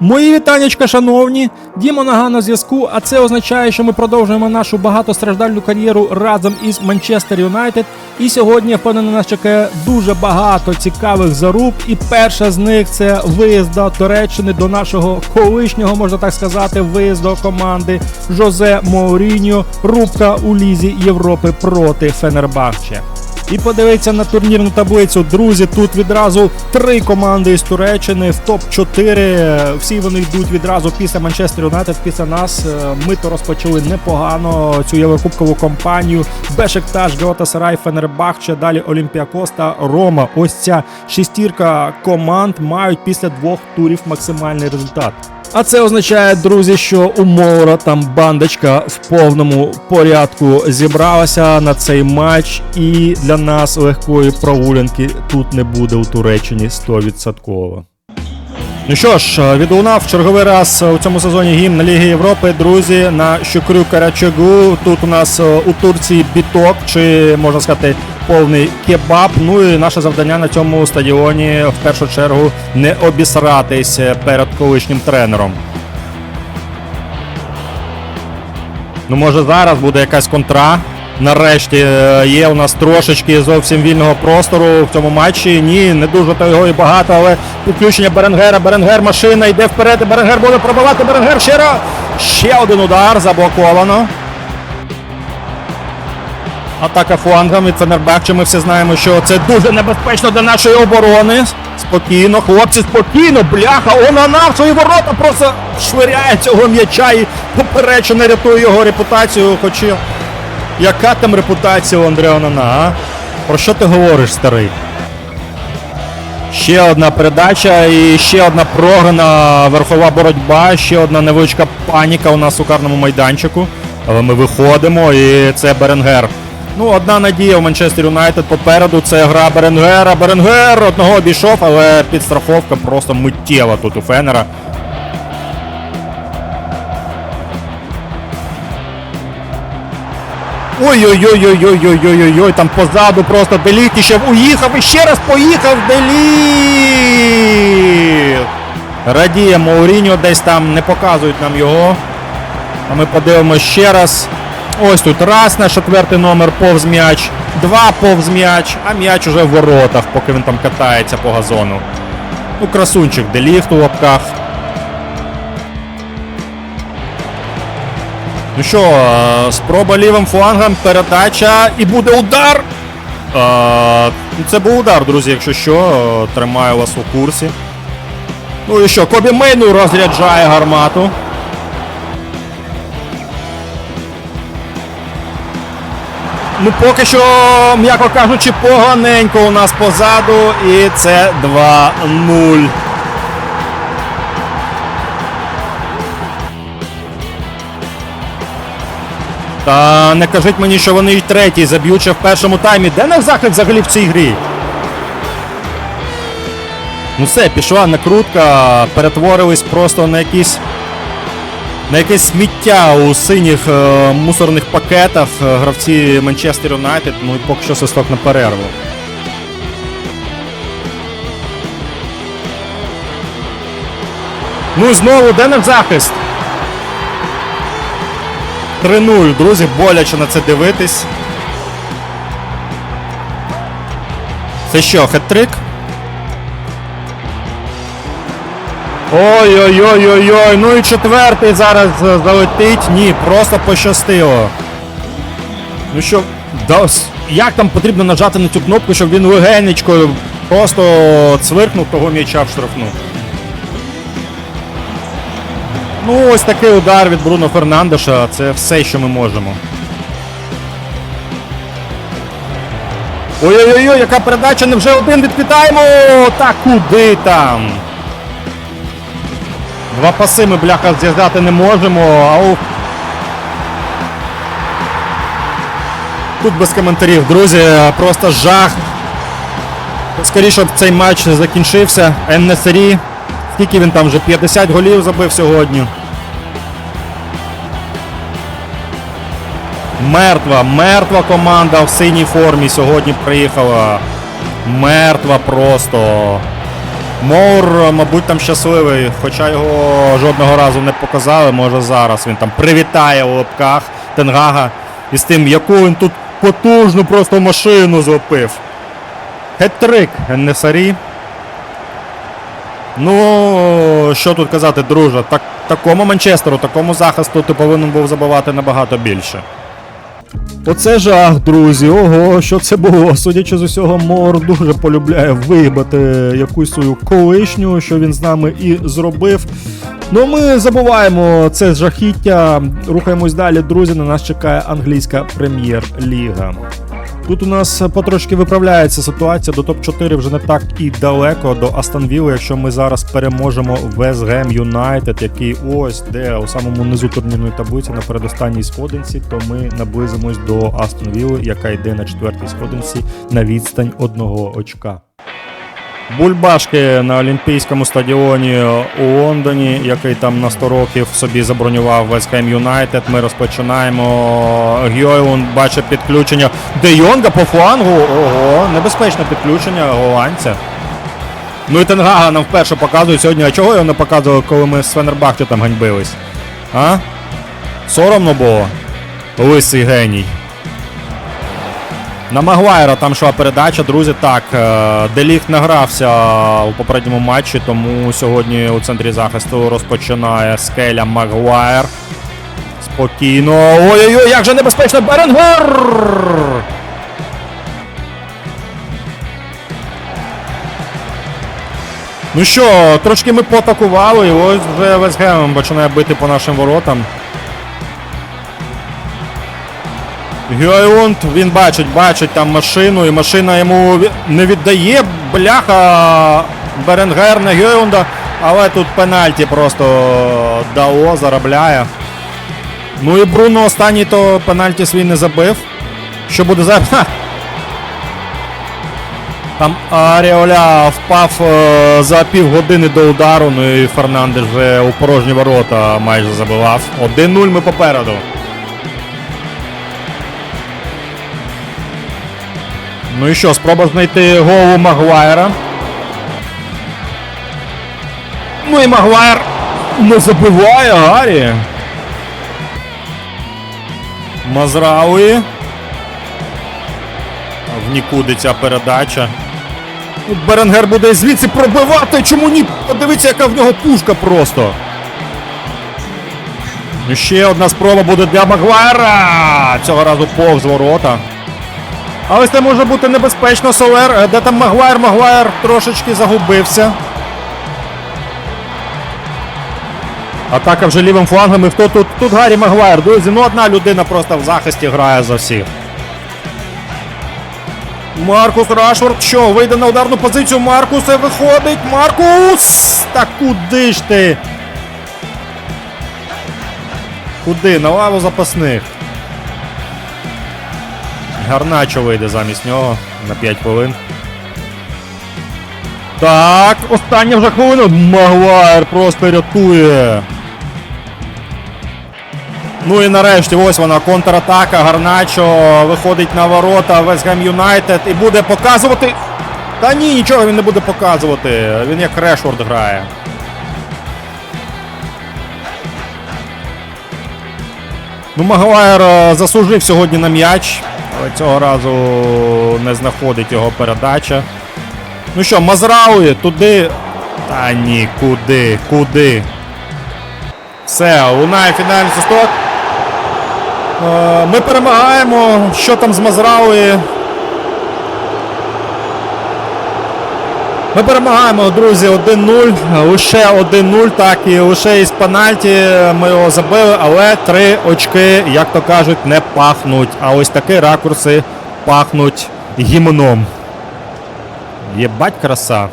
Мої вітаннячка, шановні! Діма Нага на зв'язку, а це означає, що ми продовжуємо нашу багатостраждальну кар'єру разом із Манчестер Юнайтед. І сьогодні, я впевнений, нас чекає дуже багато цікавих заруб. І перша з них це виїзд до Туреччини до нашого колишнього, можна так сказати, виїзду команди Жозе Моуріньо. Рубка у Лізі Європи проти Фенербахче. І подивіться на турнірну таблицю. Друзі, тут відразу три команди із Туреччини в топ-4. Всі вони йдуть відразу після Манчестер Юнайтед, після нас. Е, Ми то розпочали непогано цю єврокубкову кампанію. Бешикташ, Галатасарай, Фенербахче, далі Олімпіакос та Рома. Ось ця шістірка команд мають після двох турів максимальний результат. А це означає, друзі, що у Моура там бандочка в повному порядку зібралася на цей матч, і для нас легкої прогулянки тут не буде у Туреччині 100%. Ну що ж, відлунав черговий раз у цьому сезоні гімн Ліги Європи. Друзі, на Щукрю Карачагу. Тут у нас е, у Турції біток, чи можна сказати, повний кебаб. Ну і наше завдання на цьому стадіоні в першу чергу не обісратись перед колишнім тренером. Ну, може, зараз буде якась контра. Нарешті е, є у нас трошечки зовсім вільного простору в цьому матчі. Ні, не дуже то його і багато, але підключення Беренгера. Беренгер машина йде вперед. Беренгер буде пробивати. Беренгер ще раз. Ще один удар заблоковано. Атака флангом від Фенербахче. Ми всі знаємо, що це дуже небезпечно для нашої оборони. Спокійно, хлопці, спокійно, бляха, Онана в свої ворота просто швиряє цього м'яча і поперечено рятує його репутацію. Хоча яка там репутація у Андреа Онана, а? Про що ти говориш, старий? Ще одна передача і ще одна програна верхова боротьба, ще одна невеличка паніка у нас у карному майданчику. Але ми виходимо і це Беренгер. Ну, одна надія у Манчестер Юнайтед попереду це гра Беренгера. Беренгер одного обійшов, але підстраховка просто миттєва тут у Фенера. Ой-ой-ой-ой-ой-ой-ой-ой, там позаду просто Деліт ще уїхав і ще раз поїхав Деліт. Радіє Мауріньо, десь там не показують нам його. А ми подивимося ще раз. Ось тут раз на четвертий номер повз м'яч, два повз м'яч, а м'яч уже в воротах, поки він там катається по газону. Ну, красунчик Деліхт у лапках. Ну що, е, спроба лівим флангом, передача і буде удар. Е, ну, Це був удар, друзі, якщо що, е, тримаю вас у курсі. Ну і що, Кобі Мейну розряджає гармату. Ну, поки що, м'яко кажучи, поганенько у нас позаду, і це 2-0. Та не кажіть мені, що вони й третій заб'ють ще в першому таймі. Де наш захист взагалі в цій грі? Ну все, пішла накрутка, перетворились просто на якісь. На якесь сміття у синіх е, мусорних пакетах е, гравці Манчестер Юнайтед, ну і поки що свисток на перерву. Ну і знову, де наш захист? 3-0, друзі, боляче на це дивитись. Це що, хет-трик? Ой-ой-ой-ой-ой, ну і четвертий зараз е, залетить. Ні, просто пощастило. Ну що, да, як там потрібно нажати на цю кнопку, щоб він легенечко просто цвиркнув того м'яча в штрафну. Ну, ось такий удар від Бруно Фернандеша. Це все, що ми можемо. Ой-ой-ой, яка передача, невже один відкидаємо? Та куди там? Два паси ми, бляха, зв'язати не можемо, а у... Тут без коментарів, друзі, просто жах. Скоріше б цей матч закінчився. Еннесері. Скільки він там вже 50 голів забив сьогодні. Мертва, мертва команда в синій формі сьогодні приїхала. Мертва просто. Моур, мабуть, там щасливий, хоча його жодного разу не показали. Може зараз він там привітає у лапках Тенгага із тим, яку він тут потужну просто машину злопив. Хет-трик Несарі. Ну, що тут казати, друже, так, такому Манчестеру, такому захисту ти повинен був забивати набагато більше. Оце жах, друзі. Ого, що це було? Судячи з усього, Мор дуже полюбляє вибити якусь свою колишню, що він з нами і зробив. Ну, ми забуваємо це жахіття. Рухаємось далі, друзі. На нас чекає англійська прем'єр-ліга. Тут у нас потрошки виправляється ситуація. До топ-4 вже не так і далеко до Астонвілли, якщо ми зараз переможемо Весгем Юнайтед, який ось де у самому низу турнірної таблиці на передостанній сходинці, то ми наблизимось до Астон Вілли, яка йде на четвертій сходинці на відстань одного очка. Бульбашки на Олімпійському стадіоні у Лондоні, який там на 100 років собі забронював West Ham United. Ми розпочинаємо. Гьойлунд бачить підключення Де Йонга по флангу. Ого, небезпечне підключення голландця. Ну і Тенгага нам вперше показують сьогодні. А чого його не показували, коли ми з Фенербахче там ганьбились? А? Соромно було? Лисий геній. На Магуайра там йшла передача, друзі. Так, е, Деліхт награвся у попередньому матчі, тому сьогодні у центрі захисту розпочинає скеля Магуайр. Спокійно. Ой-ой-ой, як же небезпечно Беренгер! Ну що, трошки ми поатакували, і ось вже Вестгем починає бити по нашим воротам. Гюайлунд, він бачить, бачить там машину, і машина йому не віддає. Бляха Беренгер на Гюйлунда, але тут пенальті просто Дао заробляє. Ну і Бруно останній то пенальті свій не забив. Що буде зараз? Ха! Там Аріоля впав е, за півгодини до удару, ну і Фернандеш вже у порожні ворота майже забивав. 1-0 ми попереду. Ну і що, спроба знайти голову Магуайра. Ну і Магуайр не забиває Гаррі. Мазрауї. В нікуди ця передача. Беренгер буде звідси пробивати. Чому ні? Подивіться, яка в нього пушка просто. Ну ще одна спроба буде для Магуайра. Цього разу повз ворота. Але це може бути небезпечно, Солер. Е, Де там Магуайр? Магуайр трошечки загубився. Атака вже лівим флангом. І хто тут? Тут Гаррі Магуайр. Друзі, ну одна людина просто в захисті грає за всіх. Маркус Рашфорд, що, вийде на ударну позицію. Маркусе виходить. Маркус! Та куди ж ти? Куди? На лаву запасних. Гарначо вийде замість нього на 5 хвилин. Так, остання вже хвилина. Магуайр просто рятує. Ну і нарешті ось вона контратака. Гарначо виходить на ворота Вестгем Юнайтед і буде показувати. Та ні, нічого він не буде показувати. Він як Решфорд грає. Ну, Магуайр е, заслужив сьогодні на м'яч, але цього разу не знаходить його передача. Ну що, Мазрауї туди. Та ні, куди, куди. Все, лунає фінальний свисток. Е, Ми перемагаємо. Що там з Мазрауї? Ми перемагаємо, друзі, 1-0. Лише 1-0, так і лише із пенальті ми його забили, але три очки, як то кажуть, не пахнуть. А ось такі ракурси пахнуть гімном. Єбать краса.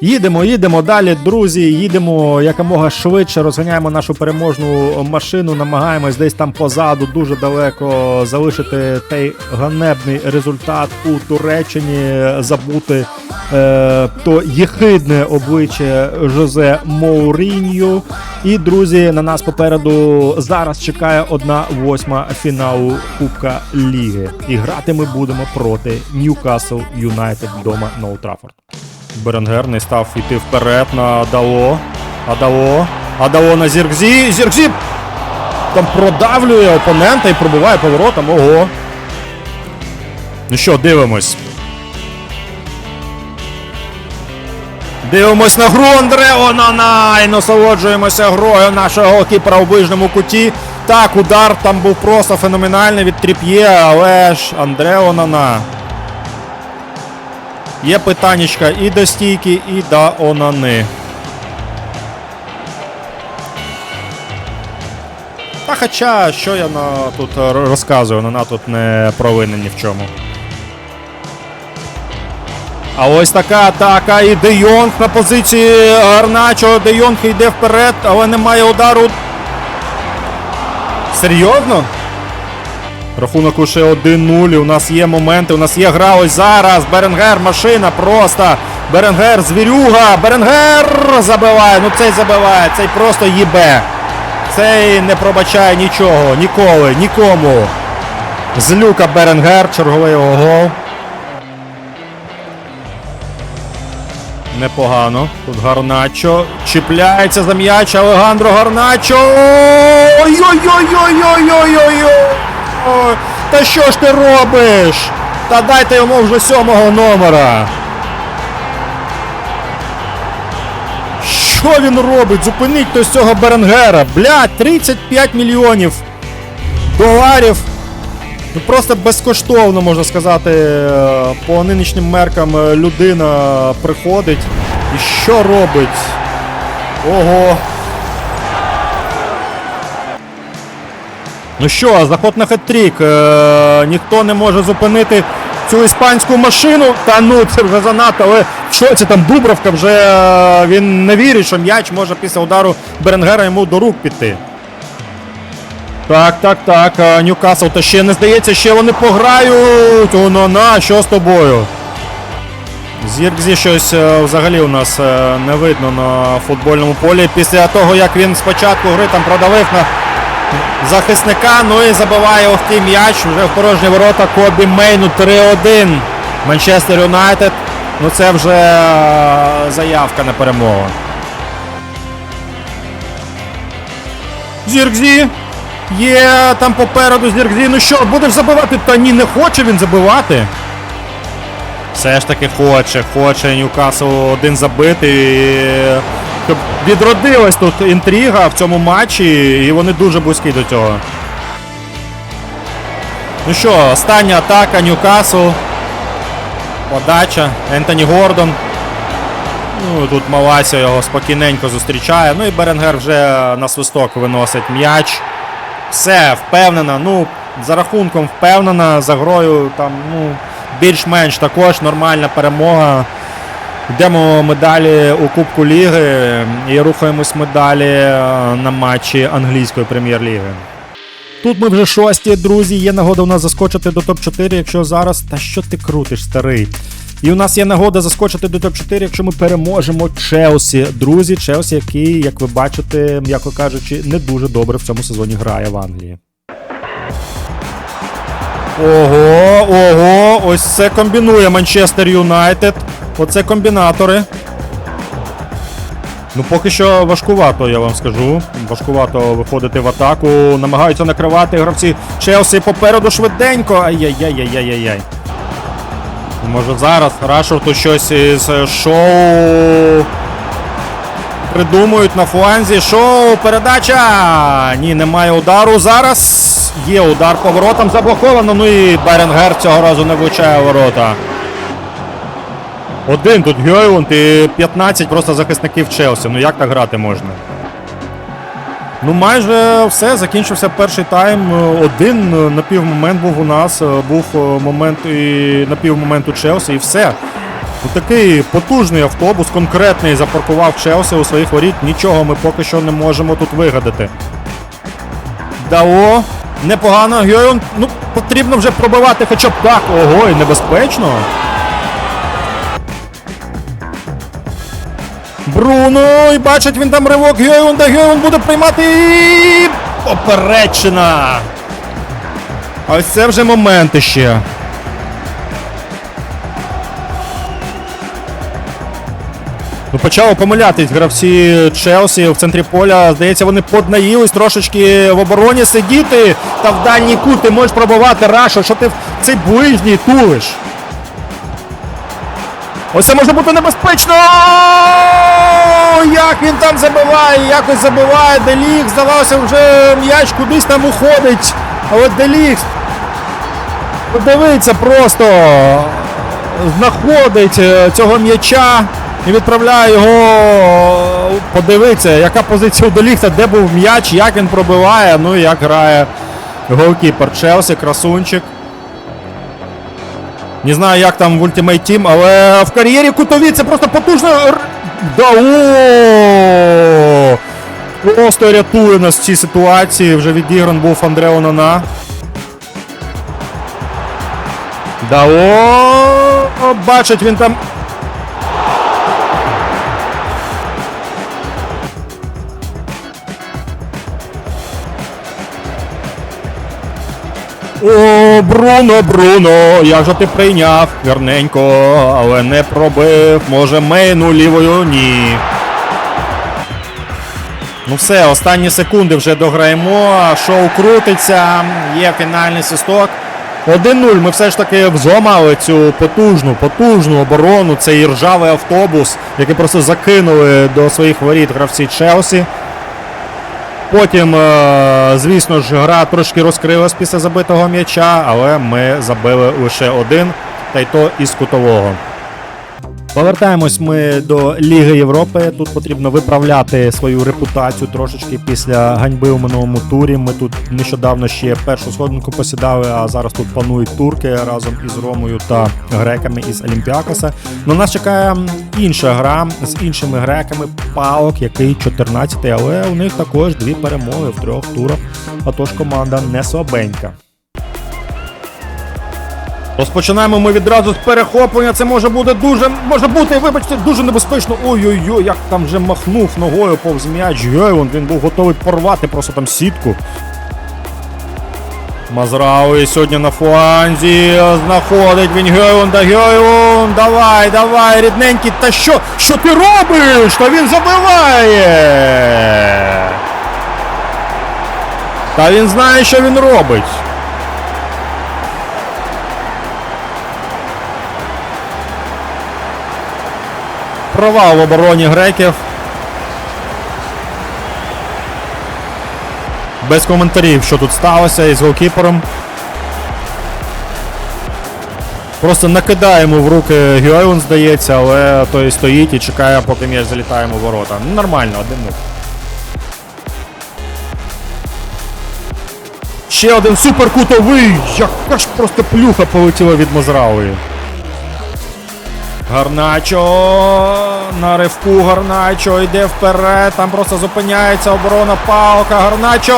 Їдемо, їдемо далі, друзі. Їдемо якомога швидше, розганяємо нашу переможну машину, намагаємось десь там позаду, дуже далеко залишити той ганебний результат у Туреччині, забути е, то єхидне обличчя Жозе Моуріньо. І друзі, на нас попереду зараз чекає одна восьма фіналу Кубка Ліги. І грати ми будемо проти Ньюкасл Юнайтед вдома Траффорд. Беренгер не став йти вперед на Адало. Адало. Адало на Зіркзі. Зіркзі там продавлює опонента і пробиває поворотом. Ого. Ну що, дивимось. Дивимось на гру Андре Онана і насолоджуємося грою нашого голкіпера у ближньому куті. Так, удар там був просто феноменальний від Тріп'є, але ж Андре Онана. Є питаннячка і до стійки, і до Онани. Та хоча, що я на, тут розказую, Онана тут не провинен ні в чому. А ось така атака. І Де Йонг на позиції Гарначо. Де Йонг йде вперед, але немає удару. Серйозно? Рахунок уже 1-0. У нас є моменти, у нас є гра ось зараз. Беренгер, машина просто. Беренгер, звірюга. Беренгер забиває. Ну цей забиває, цей просто їбе. Цей не пробачає нічого, ніколи, нікому. З люка Беренгер, черговий його гол. Непогано. Тут Гарначо чіпляється за м'яч. Алегандро Гарначо. Ой-ой-ой-ой-ой-ой-ой! Та що ж ти робиш? Та дайте йому вже сьомого номера. Що він робить? Зупиніть хтось цього Беренгера. Блядь, 35 мільйонів доларів. Ну просто безкоштовно можна сказати, е, по нинішнім меркам е, людина приходить і що робить? Ого. Ну що, заход на хет-трік. Е, ніхто не може зупинити цю іспанську машину. Та ну це вже занадто, але що це там Дубровка вже е, він не вірить, що м'яч може після удару Беренгера йому до рук піти. Так, так, так. а, Ньюкасл, та ще не здається, ще вони пограють. Оно на, що з тобою? Зіркзі щось е, взагалі у нас е, не видно на футбольному полі. Після того, як він спочатку гри там продавив на захисника, ну і забиває ох ті м'яч вже в порожні ворота Кобі Мейну 3-1. Манчестер Юнайтед. Ну це вже е, заявка на перемогу. Зіркзі. Є там попереду Зіркзі. Ну що, будеш забивати? Та ні, не хоче він забивати. Все ж таки хоче, хоче Ньюкасл один забити. І... Відродилась тут інтрига в цьому матчі, і вони дуже близькі до цього. Ну що, остання атака Ньюкасл. Подача. Ентоні Гордон. Ну, тут Малася його спокійненько зустрічає. Ну і Беренгер вже на свисток виносить м'яч. Все, впевнена. Ну, за рахунком впевнена, за грою там, ну, більш-менш також нормальна перемога. Йдемо ми далі у Кубку Ліги і рухаємось ми далі е, на матчі англійської прем'єр-ліги. Тут ми вже шості, друзі. Є нагода у нас заскочити до топ-4, якщо зараз. Та що ти крутиш, старий? І у нас є нагода заскочити до топ-4, якщо ми переможемо Челсі. Друзі, Челсі, який, як ви бачите, м'яко кажучи, не дуже добре в цьому сезоні грає в Англії. Ого, ого, ось це комбінує Манчестер Юнайтед. Оце комбінатори. Ну, поки що важкувато, я вам скажу. Важкувато виходити в атаку. Намагаються накривати гравці Челсі попереду швиденько. Ай-яй-яй-яй-яй-яй. Може зараз Рашфорту щось із шоу придумують на фланзі. Шоу, передача! Ні, немає удару. Зараз є удар по воротам заблоковано. Ну і Беренгер цього разу не влучає ворота. Один тут Гьойланд і 15 просто захисників Челсі. Ну як так грати можна? Ну, майже все. Закінчився перший тайм. Один напівмомент був у нас. Був е, момент і напівмомент у Челсі, і все. Ну, такий потужний автобус, конкретний запаркував Челсі у своїх воріт. Нічого ми поки що не можемо тут вигадати. Дао. Непогано. Гьойон, ну, потрібно вже пробивати хоча б так. Ого, і небезпечно. Бруно, і бачить він там ривок Гьойлунда, Гьойон буде приймати і... Поперечина. Ось це вже моменти ще. Ну, почали помилятись гравці Челсі в центрі поля. Здається, вони поднаїлись трошечки в обороні сидіти. Та в дальній кут можеш пробувати Раша, що ти в цей ближній тулиш. Ось це може бути небезпечно. Як він там забиває, якось забиває. Делік, здавалося, вже м'яч кудись там уходить. Але Делік Подивиться просто знаходить е, цього м'яча і відправляє його. Подивиться, яка позиція у Деліхта, де був м'яч, як він пробиває, ну і як грає голкіпер Челсі, красунчик. Не знаю, як там в Ultimate Team, але в кар'єрі кутові це просто потужно. Да! Просто рятує нас в цій ситуації. Вже відігран був Андре Онана. Да о, бачить він там. О, Бруно, Бруно, як же ти прийняв гарненько, але не пробив. Може мейну лівою ні. Ну все, останні секунди вже дограємо. Шоу крутиться, є фінальний свисток. 1-0. Ми все ж таки взламали цю потужну, потужну оборону. Цей ржавий автобус, який просто закинули до своїх воріт гравці Челсі. Потім, е, звісно ж, гра трошки розкрилась після забитого м'яча, але ми забили лише один, та й то із кутового. Повертаємось ми до Ліги Європи. Тут потрібно виправляти свою репутацію трошечки після ганьби у минулому турі. Ми тут нещодавно ще першу сходинку посідали, а зараз тут панують турки разом із Ромою та греками із Олімпіакоса. На нас чекає інша гра з іншими греками. Паок, який 14-й, але у них також дві перемоги в трьох турах. Отож команда не слабенька. Розпочинаємо ми відразу з перехоплення. Це може бути дуже, може бути, вибачте, дуже небезпечно. Ой-ой-ой, як там вже махнув ногою повз м'яч. Гейвон, він був готовий порвати просто там сітку. Мазрауї сьогодні на фланзі. Знаходить він Гейвон да Давай, давай, рідненький. Та що? Що ти робиш? Та він забиває. Та він знає, що він робить. Провал в обороні греків. Без коментарів, що тут сталося із голкіпером. Просто накидаємо в руки Геойвен, здається, але той стоїть і чекає, поки м'яч залітає йому в ворота. Ну, нормально, один 0 Ще один суперкутовий! Яка ж просто плюха полетіла від Мазрауї. Гарначо на ривку Гарначо йде вперед. Там просто зупиняється оборона Паука. Гарначо!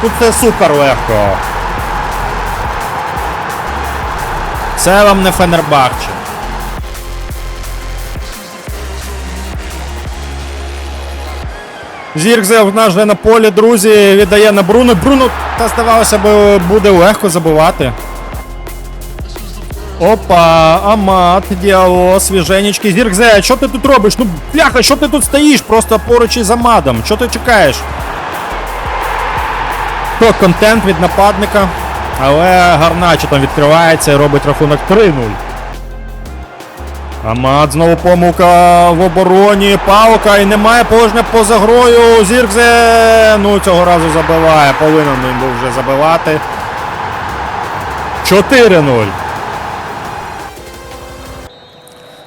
Тут це супер легко. Це вам не Фенербахче. Зіркзе в на полі, друзі, віддає на Бруно. Бруно, та здавалося б, буде легко забивати. Опа, Амат, Діало, свіженечки. Зіркзе, що ти тут робиш? Ну, бляха, що ти тут стоїш? Просто поруч із Амадом. Що ти чекаєш? То контент від нападника. Але Гарначо там відкривається і робить рахунок 3-0. Амат знову помилка в обороні. Паука і немає положення поза грою. Зіркзе. Ну, цього разу забиває. Повинен він був вже забивати. 4-0.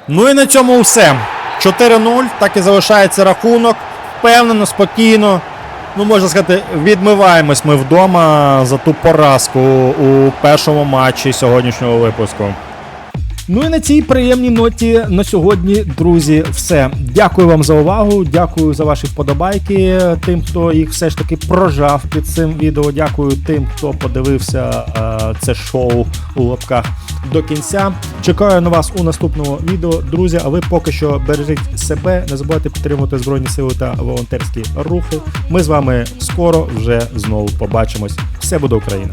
Ну і на цьому все. 4-0, так і залишається рахунок. Впевнено, спокійно. Ну, можна сказати, відмиваємось ми вдома за ту поразку у першому матчі сьогоднішнього випуску. Ну і на цій приємній ноті на сьогодні, друзі, все. Дякую вам за увагу. Дякую за ваші вподобайки. Тим, хто їх все ж таки прожав під цим відео. Дякую тим, хто подивився е, це шоу у лапках до кінця. Чекаю на вас у наступному відео, друзі. А ви поки що бережіть себе, не забувайте підтримувати збройні сили та волонтерські рухи. Ми з вами скоро вже знову побачимось. Все буде Україна!